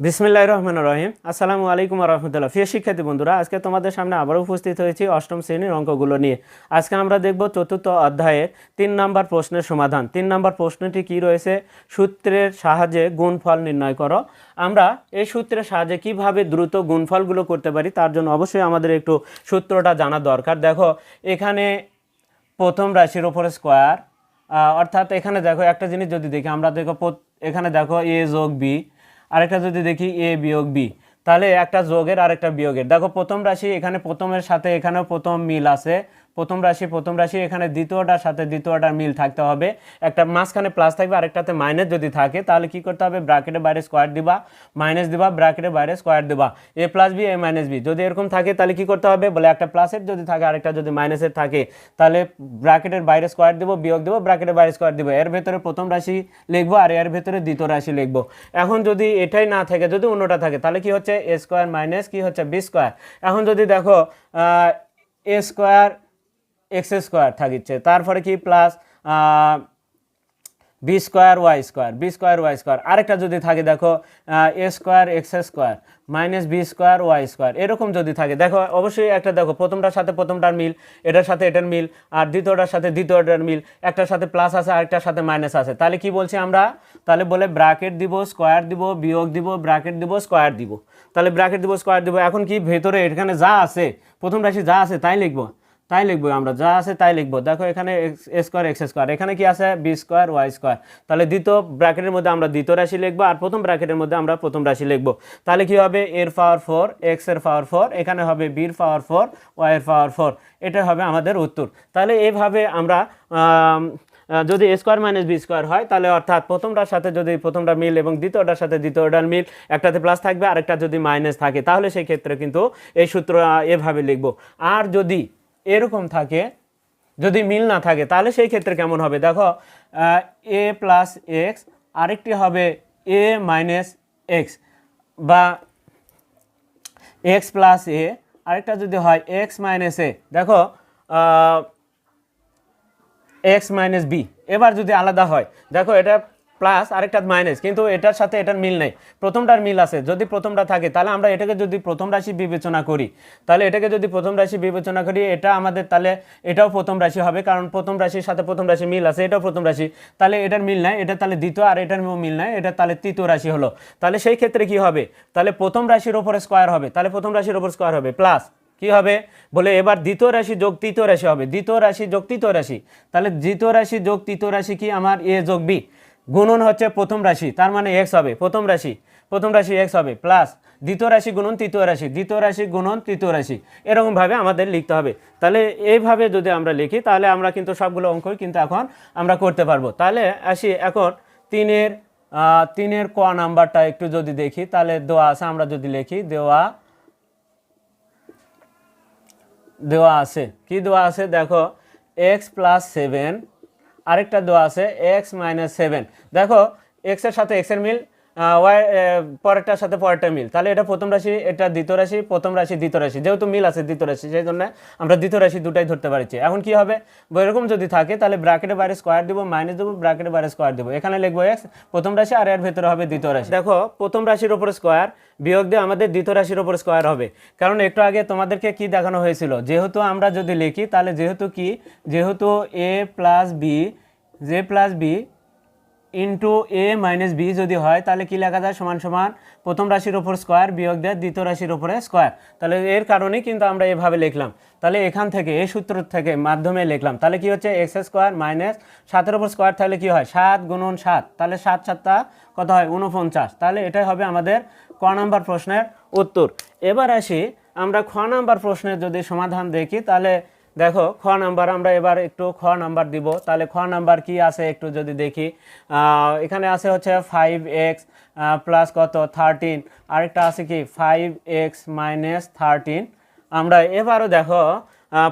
বিসমিল্লাহ রহমান রহিম। আসসালামু আলাইকুম রহমতুল্লাহ। প্রিয় শিক্ষার্থী বন্ধুরা, আজকে তোমাদের সামনে আবারও উপস্থিত হয়েছি অষ্টম শ্রেণির অঙ্কগুলো নিয়ে। আজকে আমরা দেখব চতুর্থ অধ্যায়ের তিন নম্বর প্রশ্নের সমাধান। তিন নম্বর প্রশ্নটি কি রয়েছে? সূত্রের সাহায্যে গুণফল নির্ণয় করো। আমরা এই সূত্রের সাহায্যে কীভাবে দ্রুত গুণফলগুলো করতে পারি, তার জন্য অবশ্যই আমাদের একটু সূত্রটা জানা দরকার। দেখো, এখানে প্রথম রাশির ওপরে স্কোয়ার অর্থাৎ এখানে দেখো একটা জিনিস যদি দেখি, আমরা দেখো এখানে দেখো এ যোগ বি। আরেকটা যদি দেখি এ বিয়োগ বি, তাহলে একটা যোগের আরেকটা বিয়োগের। দেখো প্রথম রাশি এখানে প্রথমের সাথে এখানেও প্রথম মিল আছে। প্রথম রাশি প্রথম রাশি এখানে দ্বিতীয়টার সাথে দ্বিতীয়টার মিল থাকতে হবে। একটা মাঝখানে প্লাস থাকবে, আরেকটাতে মাইনাস যদি থাকে, তাহলে কি করতে হবে? ব্র্যাকেটের বাইরে স্কোয়ার দিবা। মাইনাস দিবা ব্র্যাকেটের বাইরে স্কোয়ার দিবা। A plus B A minus B যদি এরকম থাকে, তাহলে কি করতে হবে? বলে একটা প্লাসের যদি থাকে, আরেকটা যদি মাইনাসের থাকে, তাহলে ব্র্যাকেটের বাইরে স্কোয়ার দিব, বিয়োগ দেবো ব্র্যাকেটের বাইরে স্কোয়ার দিব। এর ভেতরে প্রথম রাশি লিখব আর এর ভেতরে দ্বিতীয় রাশি লিখব। এখন যদি এটাই না থাকে, যদি অন্যটা থাকে, তাহলে কি হচ্ছে? এ স্কোয়ার মাইনাস কি হচ্ছে? বি স্কোয়ার এখন যদি দেখো এ স্কোয়ার এক্স স্কোয়ার থাকিচ্ছে। তারপরে কি plus B square, Y square, B square, Y square. আরেকটা যদি থাকে, দেখো A square, X square, minus B square, Y square, এরকম যদি থাকে। দেখো, অবশ্যই একটা, দেখো, প্রথমটার সাথে প্রথমটার মিল, এটার সাথে এটার মিল, আর দ্বিতীয়টার সাথে দ্বিতীয়টার মিল, একটার সাথে প্লাস আছে, আরেকটার সাথে মাইনাস আছে। তাহলে কি বলছি আমরা? তাহলে বলে ব্র্যাকেট দিব, স্কোয়ার দিব, বিয়োগ দিব, ব্র্যাকেট দিব, স্কোয়ার দিব। তাহলে ব্র্যাকেট দিব, স্কোয়ার দিব। এখন কি ভেতরে এখানে যা আছে, প্রথম রাশি যা আছে, তাই লিখব। তাই লিখব আমরা, যা আছে তাই লিখব। দেখো এখানে স্কোয়ার, এক্স স্কোয়ার। এখানে কি আছে? B square, Y square. তাহলে দ্বিতীয় ব্র্যাকেটের মধ্যে আমরা দ্বিতীয় রাশি লিখব আর প্রথম ব্র্যাকেটের মধ্যে আমরা প্রথম রাশি লিখব। তাহলে কি হবে? এর পাওয়ার ফোর, এক্সের পাওয়ার ফোর, এখানে হবে বির পাওয়ার ফোর, ওয়াই এর পাওয়ার ফোর। এটা হবে আমাদের উত্তর। তাহলে এইভাবে আমরা যদি স্কোয়ার মাইনাস বি স্কোয়ার হয়, তাহলে অর্থাৎ প্রথমটার সাথে যদি প্রথমটা মিল এবং দ্বিতীয়টার সাথে দ্বিতীয়টার মিল, একটাতে প্লাস থাকবে, আরেকটা যদি মাইনাস থাকে, তাহলে সেই ক্ষেত্রে কিন্তু এই সূত্র এভাবে লিখব। আর যদি এরকম থাকে, যদি মিল না থাকে, তাহলে সেই ক্ষেত্রে কেমন হবে? দেখো এ প্লাস এক্স আরেকটি হবে এ মাইনাস এক্স বা এক্স প্লাস এ আরেকটা যদি হয় এক্স মাইনাস এ দেখো এক্স মাইনাস বি এবার যদি আলাদা হয়, দেখো, এটা প্লাস আরেকটা মাইনাস কিন্তু এটার সাথে এটার মিল নেই। প্রথমটার মিল আছে, যদি প্রথমটা থাকে, তাহলে আমরা এটাকে যদি প্রথম রাশি বিবেচনা করি, তাহলে এটাকে যদি প্রথম রাশি বিবেচনা করি, এটা আমাদের তাহলে এটাও প্রথম রাশি হবে, কারণ প্রথম রাশির সাথে প্রথম রাশি মিল আছে, এটাও প্রথম রাশি। তাহলে এটার মিল নাই, এটা তাহলে দ্বিতীয় আর এটার মিল নাই, এটা তাহলে তৃতীয় রাশি হলো। তাহলে সেই ক্ষেত্রে কি হবে? তাহলে প্রথম রাশির ওপরে স্কোয়ার হবে, তাহলে প্রথম রাশির ওপর স্কোয়ার হবে প্লাস কি হবে? বলে এবার দ্বিতীয় রাশি যোগ তৃতীয় রাশি হবে, দ্বিতীয় রাশি যোগ তৃতীয় রাশি। তাহলে দ্বিতীয় রাশি যোগ তৃতীয় রাশি কি আমার? এ যোগ বি গুণন হচ্ছে প্রথম রাশি, তার মানে এক্স হবে, প্রথম রাশি প্রথম রাশি এক্স হবে প্লাস দ্বিতীয় রাশি গুণন তৃতীয় রাশি, দ্বিতীয় রাশি গুণন তৃতীয় রাশি, এরকমভাবে আমাদের লিখতে হবে। তাহলে এইভাবে যদি আমরা লিখি, তাহলে আমরা কিন্তু সবগুলো অঙ্কই কিন্তু এখন আমরা করতে পারব। তাহলে আসি এখন তিনের তিনের ক নাম্বারটা একটু যদি দেখি, তাহলে দেওয়া আছে, আমরা যদি লিখি, দেওয়া দেওয়া আছে। কি দেওয়া আছে? দেখো এক্স প্লাস সেভেন আরেকটা দেওয়া আছে এক্স মাইনাস সেভেন দেখো এক্সের সাথে এক্সের মিল পরেরটার সাথে পরেরটা মিল। তাহলে এটা প্রথম রাশি, এটা দ্বিতীয় রাশি, প্রথম রাশি, দ্বিতীয় রাশি। যেহেতু মিল আছে দ্বিতীয় রাশি, সেই জন্য আমরা দ্বিতীয় রাশি দুটাই ধরতে পারছি। এখন কি হবে? এরকম যদি থাকে, তাহলে ব্র্যাকেটের বাইরে স্কোয়ার দেবো মাইনাস দেবো ব্র্যাকেটের বাইরে স্কোয়ার দেবো। এখানে লিখব এক্স প্রথম রাশি, আর এর ভেতরে হবে দ্বিতীয় রাশি। দেখো, প্রথম রাশির ওপর স্কোয়ার বিয়োগ দিয়ে আমাদের দ্বিতীয় রাশির ওপর স্কোয়ার হবে। কারণ একটু আগে তোমাদেরকে কি দেখানো হয়েছিল? যেহেতু আমরা যদি লিখি, তাহলে যেহেতু কি? যেহেতু A plus B J plus B into A minus B যদি হয়, তাহলে কি লেখা যায়? সমান সমান প্রথম রাশির ওপর স্কোয়ার বিয়োগ দেয় দ্বিতীয় রাশির ওপরে স্কোয়ার তাহলে এর কারণেই কিন্তু আমরা এভাবে লিখলাম। তাহলে এখান থেকে, এই সূত্র থেকে মাধ্যমে লিখলাম। তাহলে কি হচ্ছে? এক্স স্কোয়ার মাইনাস সাতের ওপর স্কোয়ার তাহলে কি হয়? সাত গুণন সাত। তাহলে সাত সাতটা কত হয়? উনপঞ্চাশ তাহলে এটাই হবে আমাদের ক নাম্বার প্রশ্নের উত্তর। এবার আসি আমরা খ নাম্বার প্রশ্নের যদি সমাধান দেখি, তাহলে দেখো, খ নাম্বার আমরা এবার একটু খ নাম্বার দিব। তাহলে খ নাম্বার কি আছে একটু যদি দেখি? এখানে আছে হচ্ছে ফাইভ এক্স প্লাস কত? থার্টিন আরেকটা আছে কি? ফাইভ এক্স মাইনাস থার্টিন আমরা এবারও দেখো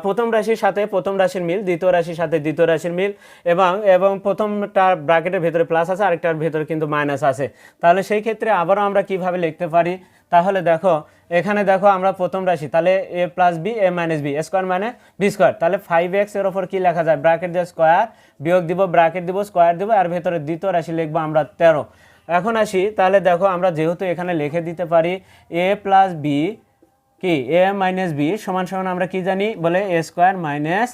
প্রথম রাশির সাথে প্রথম রাশির মিল, দ্বিতীয় রাশির সাথে দ্বিতীয় রাশির মিল, এবং এবং প্রথমটা ব্র্যাকেটের ভেতরে প্লাস আছে, আরেকটার ভেতরে কিন্তু মাইনাস আছে। তাহলে সেই ক্ষেত্রে আবারও আমরা কীভাবে লিখতে পারি? তাহলে দেখো, এখানে দেখো আমরা প্রথম রাশি, তাহলে A plus B A minus B square মানে বি স্কোয়ার তাহলে ফাইভ এক্সের ওপর কি লেখা যায়? ব্র্যাকেট দিয়ে স্কোয়ার বিয়োগ দিব ব্র্যাকেট দিব স্কোয়ার দিব, আর ভেতরে দ্বিতীয় রাশি লিখব আমরা তেরো। এখন আসি, তাহলে দেখো আমরা যেহেতু এখানে লিখে দিতে পারি এ প্লাস বি কি? এ মাইনাস বি সমান সমান আমরা কি জানি? বলে a square minus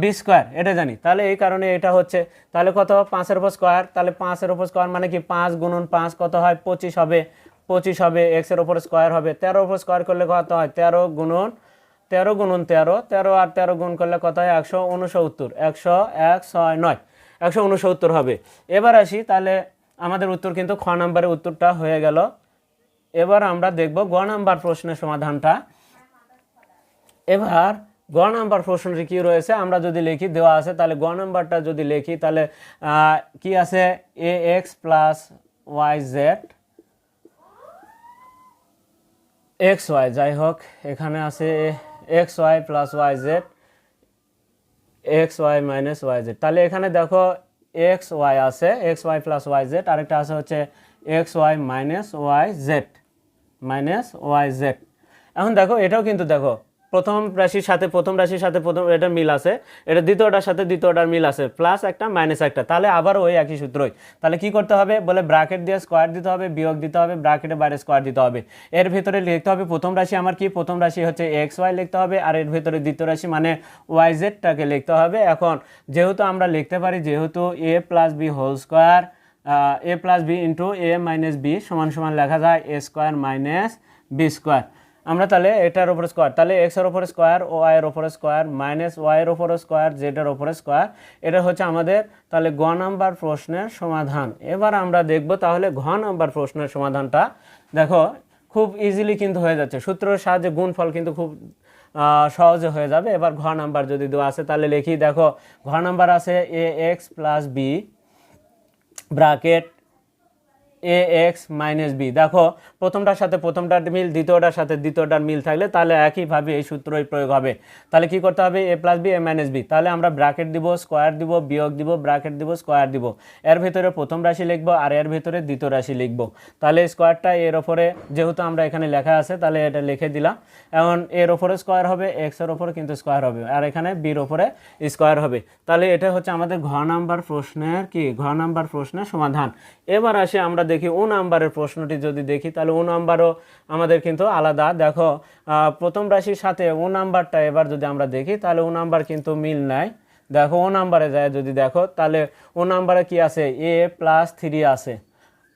b square এটা জানি। তাহলে এই কারণে এটা হচ্ছে। তাহলে কত? পাঁচের উপর স্কোয়ার তাহলে পাঁচের উপর স্কোয়ার মানে কি? পাঁচ গুণন পাঁচ কত হয়? পঁচিশ হবে। পঁচিশ হবে এক্সের ওপর স্কোয়ার হবে। তেরো উপর স্কোয়ার করলে কত হয়? তেরো গুণন তেরো গুণন তেরো। তেরো আর তেরো গুণ করলে কত হয়? একশো উনসত্তর। একশো এক ছয় নয়। একশো উনসত্তর হবে। এবার আসি, তাহলে আমাদের উত্তর কিন্তু খ নম্বরের উত্তরটা হয়ে গেল। এবার আমরা দেখব গ নাম্বার প্রশ্নের সমাধানটা। এবার গ নাম্বার প্রশ্নটি কি রয়েছে? আমরা যদি লিখি, দেওয়া আছে, তাহলে গ নাম্বারটা যদি লিখি, তাহলে কি আছে? A x plus y z x y যাই হোক, এখানে আছে x y plus y z x y minus y z তাহলে এখানে দেখো এক্স ওয়াই আছে x y plus y z আরেকটা আছে হচ্ছে x y minus y z minus y z এখন দেখো, এটাও কিন্তু দেখো, প্রথম রাশির সাথে, প্রথম রাশির সাথে প্রথম, এটা মিল আছে। এটা দ্বিতীয়টার সাথে দ্বিতীয়টার মিল আছে প্লাস একটা মাইনাস একটা। তাহলে আবার ওই একই সূত্রই। তাহলে কি করতে হবে? বলে ব্রাকেট দিয়ে স্কোয়ার দিতে হবে, বিয়োগ দিতে হবে ব্রাকেটের বাইরে স্কোয়ার দিতে হবে। এর ভিতরে লিখতে হবে, প্রথম রাশি আমার কি? প্রথম রাশি হচ্ছে এক্স ওয়াই লিখতে হবে, আর এর ভিতরে দ্বিতীয় রাশি মানে ওয়াই জেডটাকে লিখতে হবে। এখন, যেহেতু আমরা লিখতে পারি, যেহেতু a plus b whole square a plus b into a minus b সমান সমান লেখা যায় a square minus b square আমরা তাহলে এটার ওপরে স্কোয়ার তাহলে এক্সের ওপরে স্কোয়ার ও এর ওপরে স্কোয়ার মাইনাস ওয়াই এর ওপরে স্কোয়ার জেড এর ওপরে স্কোয়ার এটা হচ্ছে আমাদের তাহলে গ নাম্বার প্রশ্নের সমাধান। এবার আমরা দেখব তাহলে ঘ নাম্বার প্রশ্নের সমাধানটা। দেখো, খুব ইজিলি কিন্তু হয়ে যাচ্ছে, সূত্রের সাহায্যে গুণফল কিন্তু খুব সহজে হয়ে যাবে। এবার ঘ নাম্বার যদি দেওয়া আছে তাহলে লিখি, দেখো, ঘ নাম্বার আছে a x plus b bracket a x minus b দেখো, প্রথমটার সাথে প্রথমটার মিল, দ্বিতীয়টার সাথে দ্বিতীয়টার মিল থাকলে তাহলে একইভাবে এই সূত্রই প্রয়োগ হবে। তাহলে কি করতে হবে? A plus b a minus b তাহলে আমরা ব্র্যাকেট দিব স্কোয়ার দিব, বিয়োগ দিব ব্র্যাকেট দিব স্কোয়ার দিব। এর ভিতরে প্রথম রাশি লিখব আর এর ভিতরে দ্বিতীয় রাশি লিখব। তাহলে স্কোয়ারটা এর ওপরে, যেহেতু আমরা এখানে লেখা আছে, তাহলে এটা লিখে দিলাম। এখন এর ওপরে স্কোয়ার হবে এক্সের ওপরে কিন্তু স্কোয়ার হবে। আর এখানে বির ওপরে স্কোয়ার হবে। তাহলে এটা হচ্ছে আমাদের ঘ নাম্বার প্রশ্নের কি? ঘ নাম্বার প্রশ্নের সমাধান। এবার আসে আমরা দেখি ও নাম্বারের প্রশ্নটি যদি দেখি, তাহলে ও নাম্বারও আমাদের কিন্তু আলাদা। দেখো প্রথম রাশির সাথে ও নাম্বারটা এবার যদি আমরা দেখি, তাহলে ও নাম্বার কিন্তু মিল নাই। দেখো, ও নাম্বারে যায় যদি দেখো, তাহলে ও নাম্বারে কি আছে? এ প্লাস থ্রি আছে।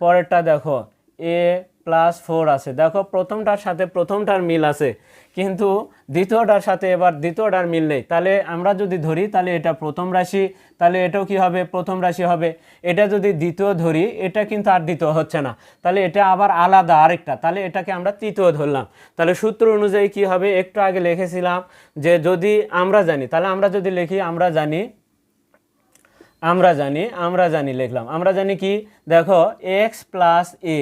পরেরটা দেখো, এ প্লাস ফোর আছে। দেখো, প্রথমটার সাথে প্রথমটার মিল আছে, কিন্তু দ্বিতীয়টার সাথে এবার দ্বিতীয়টার মিল নেই। তাহলে আমরা যদি ধরি, তাহলে এটা প্রথম রাশি, তাহলে এটাও কি হবে? প্রথম রাশি হবে। এটা যদি দ্বিতীয় ধরি, এটা কিন্তু আর দ্বিতীয় হচ্ছে না। তাহলে এটা আবার আলাদা আরেকটা। তাহলে এটাকে আমরা তৃতীয় ধরলাম। তাহলে সূত্র অনুযায়ী কি হবে? একটু আগে লিখেছিলাম যে যদি আমরা জানি, তাহলে আমরা যদি লিখি, আমরা জানি আমরা জানি আমরা জানি লিখলাম। আমরা জানি কি? দেখো x plus a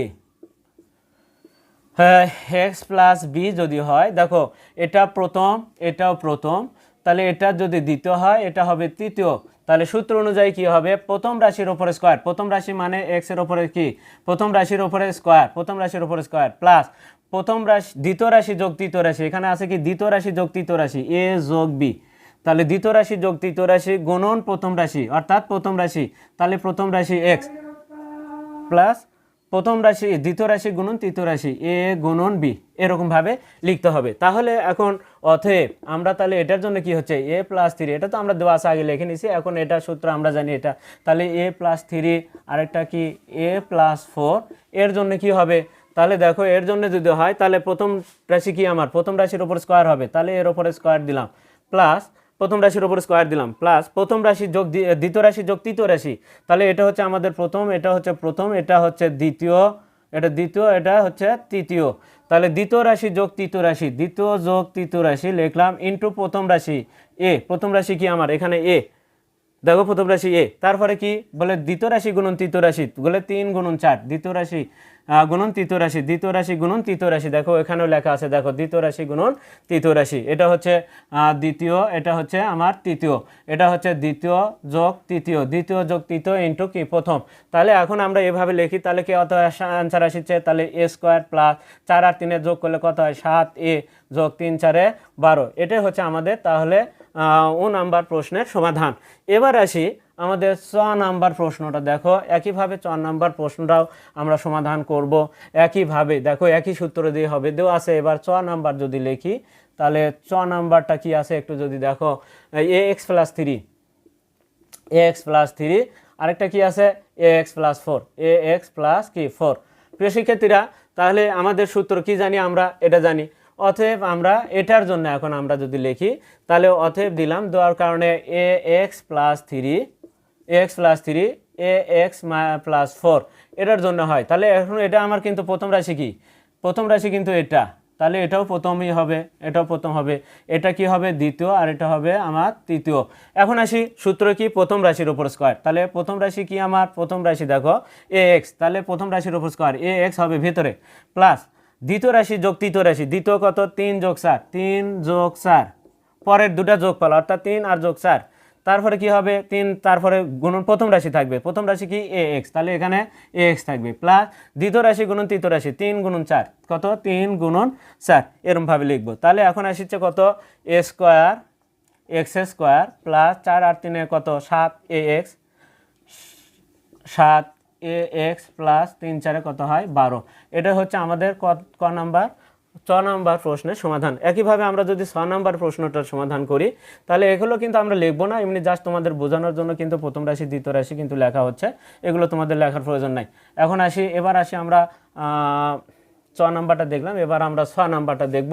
x plus b যদি হয়, দেখো, এটা প্রথম, এটাও প্রথম, তাহলে এটা যদি দ্বিতীয় হয়, এটা হবে তৃতীয়। তাহলে সূত্র অনুযায়ী কি হবে? প্রথম রাশির ওপরে স্কোয়ার প্রথম রাশি মানে এক্সের ওপরে কি? প্রথম রাশির ওপরে স্কোয়ার প্রথম রাশির ওপরে স্কোয়ার প্লাস প্রথম রাশি, দ্বিতীয় রাশি যোগ তৃতীয় রাশি। এখানে আছে কি? দ্বিতীয় রাশি যোগ তৃতীয় রাশি। এ যোগ বি তাহলে দ্বিতীয় রাশি যোগ তৃতীয় রাশি গুণন প্রথম রাশি, অর্থাৎ প্রথম রাশি। তাহলে প্রথম রাশি এক্স প্লাস প্রথম রাশি, দ্বিতীয় রাশি গুণন, তৃতীয় রাশি এ গুণন বি এরকমভাবে লিখতে হবে। তাহলে এখন অতএব আমরা তাহলে এটার জন্য কি হচ্ছে? এ প্লাস থ্রি এটা তো আমরা দেওয়া আছে, আগে লিখে নিছি, এখন এটা সূত্র আমরা জানি এটা। তাহলে এ প্লাস থ্রি আরেকটা কি? এ প্লাস ফোর এর জন্য কি হবে? তাহলে দেখো, এর জন্য যদি হয়, তাহলে প্রথম রাশি কি আমার? প্রথম রাশির ওপর স্কোয়ার হবে। তাহলে এর ওপরে স্কোয়ার দিলাম। প্লাস প্রথম রাশির ওপর স্কোয়ার দিলাম। প্লাস প্রথম রাশি যোগ দ্বি- দ্বিতীয় রাশি যোগ তৃতীয় রাশি। তাহলে এটা হচ্ছে আমাদের প্রথম, এটা হচ্ছে প্রথম, এটা হচ্ছে দ্বিতীয়, এটা দ্বিতীয়, এটা হচ্ছে তৃতীয়। তাহলে দ্বিতীয় রাশি যোগ তৃতীয় রাশি, দ্বিতীয় যোগ তৃতীয় রাশি লিখলাম ইন্টু প্রথম রাশি এ প্রথম রাশি কি আমার? এখানে এ দেখো প্রথম রাশি এ তারপরে কি? বলে দ্বিতীয় রাশি গুণন তৃতীয় রাশি বলে তিন গুণন চার। দ্বিতীয় রাশি গুণন তৃতীয় রাশি, দ্বিতীয় রাশি গুণন তৃতীয় রাশি। দেখো, এখানেও লেখা আছে, দেখো, দ্বিতীয় রাশি গুণন তৃতীয় রাশি। এটা হচ্ছে দ্বিতীয়, এটা হচ্ছে আমার তৃতীয়। এটা হচ্ছে দ্বিতীয় যোগ তৃতীয়। দ্বিতীয় যোগ তৃতীয় ইন্টু কি? প্রথম। তাহলে এখন আমরা এভাবে লিখি, তাহলে কি অত অ্যান্সার আসছে? তাহলে এ স্কোয়ার প্লাস চার আর তিনের যোগ করলে কত হয়? সাত এ যোগ তিন চারে বারো। এটাই হচ্ছে আমাদের তাহলে ও নাম্বার প্রশ্নের সমাধান। এবার আসি আমাদের ছ নাম্বার প্রশ্নটা দেখো, একইভাবে চ নাম্বার প্রশ্নটাও আমরা সমাধান করব একইভাবে। দেখো, একই সূত্র দিয়ে হবে। দেও আছে এবার ছ নাম্বার যদি লিখি, তাহলে চ নাম্বারটা কি আছে একটু যদি দেখো। A x plus three a x plus three আরেকটা কি আছে? A x plus four a x plus কি? ফোর প্রিয় শিক্ষার্থীরা, তাহলে আমাদের সূত্র কি জানি আমরা? এটা জানি। অতএব আমরা এটার জন্য এখন আমরা যদি লিখি, তাহলে অতএব দিলাম, দেওয়ার কারণে a x plus three x plus three a x plus four এটার জন্য হয়। তাহলে এখন এটা আমার কিন্তু প্রথম রাশি কি? প্রথম রাশি কিন্তু এটা। তাহলে এটাও প্রথমই হবে, এটাও প্রথম হবে। এটা কি হবে? দ্বিতীয়, আর এটা হবে আমার তৃতীয়। এখন আসি সূত্র কি? প্রথম রাশির উপর স্কোয়ার তাহলে প্রথম রাশি কি আমার? প্রথম রাশি দেখো এ এক্স তাহলে প্রথম রাশির উপর স্কোয়ার এ এক্স হবে ভিতরে। প্লাস দ্বিতীয় রাশি যোগ তৃতীয় রাশি। দ্বিতীয় কত? তিন যোগ চার। তিন যোগ চার। পরের দুটা যোগ পাল অর্থাৎ তিন আর যোগ চার। তারপরে কি হবে? তিন, তারপরে গুণন প্রথম রাশি থাকবে। প্রথম রাশি কি? A x. তাহলে এখানে এ এক্স থাকবে। প্লাস দ্বিতীয় রাশি গুণন তৃতীয় রাশি। তিন গুণন চার। কত? তিন গুণন চার। এরমভাবে লিখব। তাহলে এখন আসছে কত? A square x square plus চার আর তিনে কত? সাত এ এক্স। সাত এ এক্স প্লাস তিন চারে কত হয়? বারো। এটা হচ্ছে আমাদের ক ক নাম্বার ছ নাম্বার প্রশ্নের সমাধান। একইভাবে আমরা যদি ছ নাম্বার প্রশ্নটার সমাধান করি, তাহলে এগুলো কিন্তু আমরা লিখব না, এমনি জাস্ট তোমাদের বোঝানোর জন্য কিন্তু প্রথম রাশি, দ্বিতীয় রাশি কিন্তু লেখা হচ্ছে। এগুলো তোমাদের লেখার প্রয়োজন নাই। এখন আসি, এবার আসি আমরা ছ নাম্বারটা দেখলাম, এবার আমরা ছ নাম্বারটা দেখব।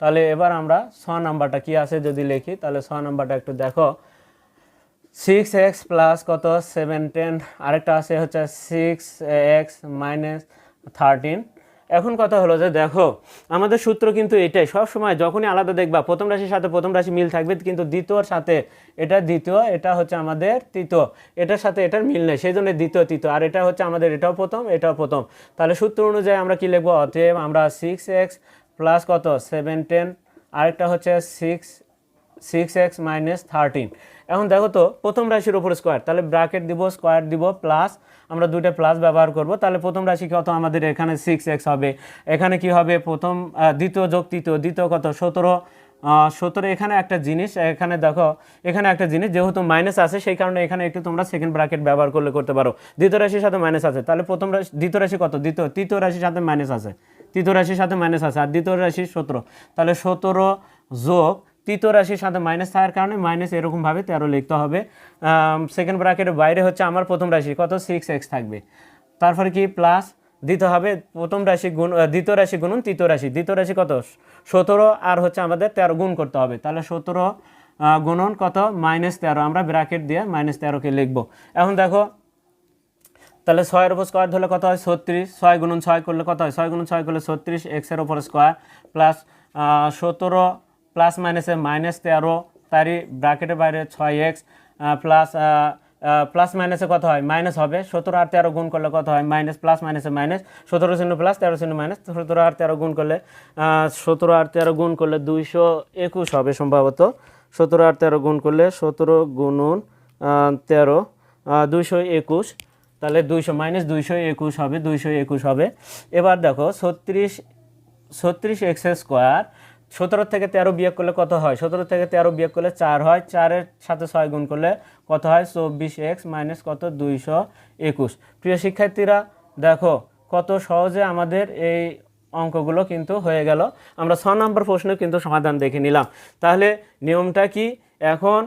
তাহলে এবার আমরা ছ নাম্বারটা কি আছে যদি লিখি, তাহলে ছ নাম্বারটা একটু দেখো। সিক্স এক্স প্লাস কত? সেভেন টেন আরেকটা আছে হচ্ছে সিক্স এক্স মাইনাস থার্টিন এখন কথা হলো যে দেখো, আমাদের সূত্র কিন্তু এটাই, সব সময় যখনই আলাদা দেখবা, প্রথম রাশির সাথে প্রথম রাশি মিল থাকবে, কিন্তু দ্বিতীয়র সাথে এটা দ্বিতীয়, এটা হচ্ছে আমাদের তৃতীয়, এটার সাথে এটার মিল নেই, সেই জন্য দ্বিতীয়, তৃতীয়, আর এটা হচ্ছে আমাদের, এটাও প্রথম এটাও প্রথম। তাহলে সূত্র অনুযায়ী আমরা কি লিখব? অতএব আমরা সিক্স এক্স প্লাস কত? সেভেন টেন আরেকটা হচ্ছে six six x minus thirteen এখন দেখো তো, প্রথম রাশির ওপর স্কোয়ার তাহলে ব্র্যাকেট দিব স্কোয়ার দিব প্লাস আমরা দুইটা প্লাস ব্যবহার করব। তাহলে প্রথম রাশি কত? আমাদের এখানে সিক্স এক্স হবে। এখানে কি হবে? প্রথম দ্বিতীয় যোগ তৃতীয়, দ্বিতীয় কত? সতেরো। সতেরো এখানে একটা জিনিস, এখানে দেখো, এখানে একটা জিনিস যেহেতু মাইনাস আছে, সেই কারণে এখানে একটু তোমরা সেকেন্ড ব্র্যাকেট ব্যবহার করলে করতে পারো। দ্বিতীয় রাশির সাথে মাইনাস আছে। তাহলে প্রথম রাশি, দ্বিতীয় রাশি কত? দ্বিতীয়, তৃতীয় রাশির সাথে মাইনাস আছে। তৃতীয় রাশির সাথে মাইনাস আছে। আর দ্বিতীয় রাশি সতেরো। তাহলে সতেরো যোগ তৃতীয় রাশির সাথে মাইনাস থাকার কারণে মাইনাস এরকমভাবে তেরো লিখতে হবে। সেকেন্ড ব্র্যাকেটের বাইরে হচ্ছে আমার প্রথম রাশি, কত? সিক্স এক্স থাকবে। তারপরে কি? প্লাস দিতে হবে প্রথম রাশি গুণ দ্বিতীয় রাশি গুণুন তৃতীয় রাশি। দ্বিতীয় রাশি কত? সতেরো, আর হচ্ছে আমাদের তেরো গুণ করতে হবে। তাহলে সতেরো গুণন কত? মাইনাস তেরো। আমরা ব্র্যাকেট দিয়ে মাইনাস তেরোকে লিখব। এখন দেখো, তাহলে ছয়ের উপর স্কোয়ার ধরলে কত হয়? ছত্রিশ। ছয় গুণন ছয় করলে কত হয়? ছয় গুণন ছয় করলে ছত্রিশ। এক্সের উপর স্কোয়ার প্লাস সতেরো প্লাস মাইনাসে মাইনাস তেরো তারই ব্র্যাকেটের বাইরে ছয় এক্স প্লাস প্লাস মাইনাসে কত হয়? মাইনাস হবে। সতেরো আর তেরো গুণ করলে কত হয়? মাইনাস প্লাস মাইনাসে মাইনাস সতেরো শূন্য প্লাস তেরো শূন্য মাইনাস সতেরো আর তেরো গুণ করলে সতেরো আর তেরো গুণ করলে দুইশো একুশ হবে সম্ভবত। সতেরো আর তেরো গুণ করলে সতেরো গুণন তেরো দুইশো একুশ। তাহলে দুইশো মাইনাস দুইশো একুশ হবে, দুইশো একুশ হবে। এবার দেখো, ছত্রিশ ছত্রিশ এক্স স্কোয়ার সতেরো থেকে তেরো বিয়োগ করলে কত হয়? সতেরো থেকে তেরো বিয়োগ করলে চার হয়। চারের সাথে ছয় গুণ করলে কত হয়? চব্বিশ এক্স মাইনাস কত? দুইশো একুশ। প্রিয় শিক্ষার্থীরা, দেখো কত সহজে আমাদের এই অঙ্কগুলো কিন্তু হয়ে গেল। আমরা ছ নম্বর প্রশ্নে কিন্তু সমাধান দেখে নিলাম। তাহলে নিয়মটা কি? এখন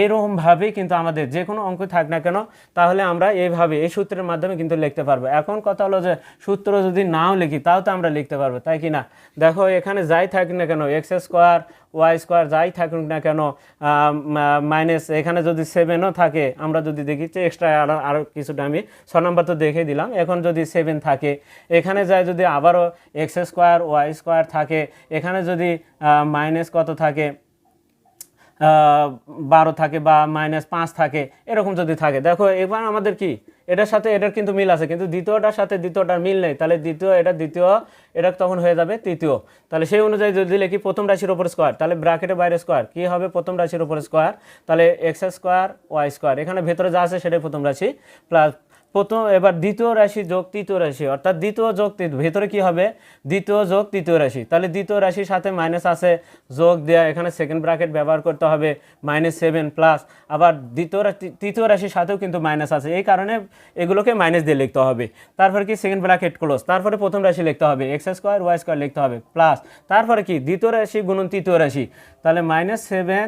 এইরকমভাবেই কিন্তু আমাদের যে কোনো অঙ্ক থাক না কেন, তাহলে আমরা এইভাবে এই সূত্রের মাধ্যমে কিন্তু লিখতে পারব। এখন কথা হলো যে সূত্র যদি নাও লিখি, তাও তো আমরা লিখতে পারব, তাই কি না? দেখো, এখানে যাই থাক না কেন এক্স স্কোয়ার ওয়াই স্কোয়ার যাই থাকুক না কেন মাইনাস এখানে যদি সেভেনও থাকে, আমরা যদি দেখি যে এক্সট্রা আরও আরও কিছুটা আমি ছ নম্বর তো দেখে দিলাম। এখন যদি সেভেন থাকে, এখানে যায় যদি আবারও এক্স স্কোয়ার ওয়াই স্কোয়ার থাকে, এখানে যদি মাইনাস কত থাকে বারো থাকে বা মাইনাস পাঁচ থাকে, এরকম যদি থাকে। দেখো, এবার আমাদের কি? এটার সাথে এটার কিন্তু মিল আছে, কিন্তু দ্বিতীয়টার সাথে দ্বিতীয়টার মিল নেই। তাহলে দ্বিতীয়, এটা দ্বিতীয়, এটা তখন হয়ে যাবে তৃতীয়। তাহলে সেই অনুযায়ী যদি লিখি প্রথম রাশির উপর স্কোয়ার তাহলে ব্র্যাকেটের বাইরে স্কোয়ার কী হবে? প্রথম রাশির ওপর স্কোয়ার তাহলে এক্স স্কোয়ার ওয়াই স্কোয়ার এখানে ভেতরে যা আছে সেটাই প্রথম রাশি। প্লাস প্রথম, এবার দ্বিতীয় রাশি যোগ, তৃতীয় রাশি। অর্থাৎ দ্বিতীয় যোগ ভেতরে কি হবে? দ্বিতীয় যোগ, তৃতীয় রাশি। তাহলে দ্বিতীয় রাশির সাথে মাইনাস আছে, যোগ দেওয়া এখানে সেকেন্ড ব্র্যাকেট ব্যবহার করতে হবে মাইনাস সেভেন প্লাস আবার দ্বিতীয় তৃতীয় রাশির সাথেও কিন্তু মাইনাস আছে। এই কারণে এগুলোকে মাইনাস দিয়ে লিখতে হবে। তারপরে কি? সেকেন্ড ব্র্যাকেট ক্লোজ তারপরে প্রথম রাশি লিখতে হবে। এক্স স্কোয়ার ওয়াই স্কোয়ার লিখতে হবে প্লাস তারপরে কি? দ্বিতীয় রাশি গুণন তৃতীয় রাশি। তাহলে মাইনাস সেভেন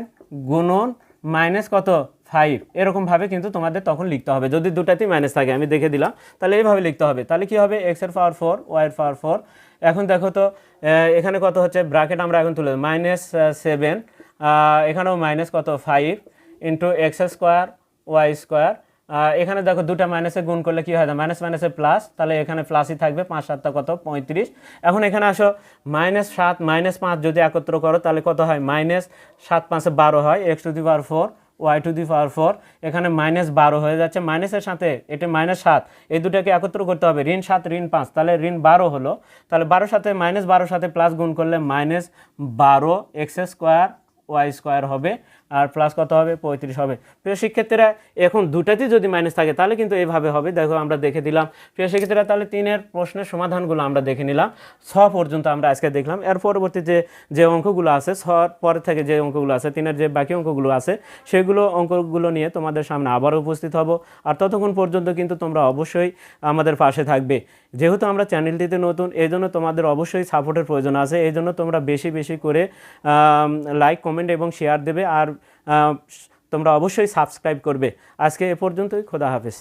গুণন মাইনাস কত? ফাইভ এরকমভাবে কিন্তু তোমাদের তখন লিখতে হবে। যদি দুটাতেই মাইনাস থাকে, আমি দেখে দিলাম। তাহলে এইভাবে লিখতে হবে। তাহলে কি হবে? এক্সের পাওয়ার ফোর ওয়াই এর পাওয়ার ফোর এখন দেখো তো এখানে কত হচ্ছে? ব্র্যাকেট আমরা এখন তুলে মাইনাস সেভেন এখানেও মাইনাস কত? Five into x square y square এখানে দেখো দুটা মাইনাসে গুণ করলে কি হয়? মাইনাস মাইনাসে প্লাস তাহলে এখানে প্লাসই থাকবে পাঁচ সাতটা কত? পঁয়ত্রিশ। এখন এখানে আসো। মাইনাস সাত মাইনাস পাঁচ যদি একত্র করো, তাহলে কত হয়? মাইনাস সাত পাঁচে বারো হয়। X to the power four y to the power four এখানে মাইনাস বারো হয়ে যাচ্ছে। মাইনাসের সাথে এটা মাইনাস সাত, এই দুটাকে একত্র করতে হবে। ঋণ সাত, ঋণ পাঁচ, তাহলে ঋণ বারো হলো। তাহলে বারোর সাথে মাইনাস বারোর সাথে প্লাস গুণ করলে মাইনাস বারো এক্স স্কোয়ার ওয়াই স্কোয়ার হবে। আর প্লাস কত হবে? পঁয়ত্রিশ হবে। প্রিয় শিক্ষার্থীরা, এখন দুটাতেই যদি মাইনাস থাকে, তাহলে কিন্তু এইভাবে হবে। দেখো, আমরা দেখে দিলাম। প্রিয় শিক্ষার্থীরা, তাহলে তিনের প্রশ্নের সমাধানগুলো আমরা দেখে নিলাম। ছ পর্যন্ত আমরা আজকে দেখলাম। এর পরবর্তী যে যে অঙ্কগুলো আছে ছ পরে থেকে যে অঙ্কগুলো আছে, তিনের যে বাকি অঙ্কগুলো আছে, সেগুলো অঙ্কগুলো নিয়ে তোমাদের সামনে আবারও উপস্থিত হব। আর ততক্ষণ পর্যন্ত কিন্তু তোমরা অবশ্যই আমাদের পাশে থাকবে। যেহেতু আমরা চ্যানেলটিতে নতুন এই জন্য তোমাদের অবশ্যই সাপোর্টের প্রয়োজন আছে। এই জন্য তোমরা বেশি বেশি করে লাইক কমেন্ট এবং শেয়ার দেবে। আর তোমরা অবশ্যই সাবস্ক্রাইব করবে। আজকে এ পর্যন্তই খোদা হাফেজ।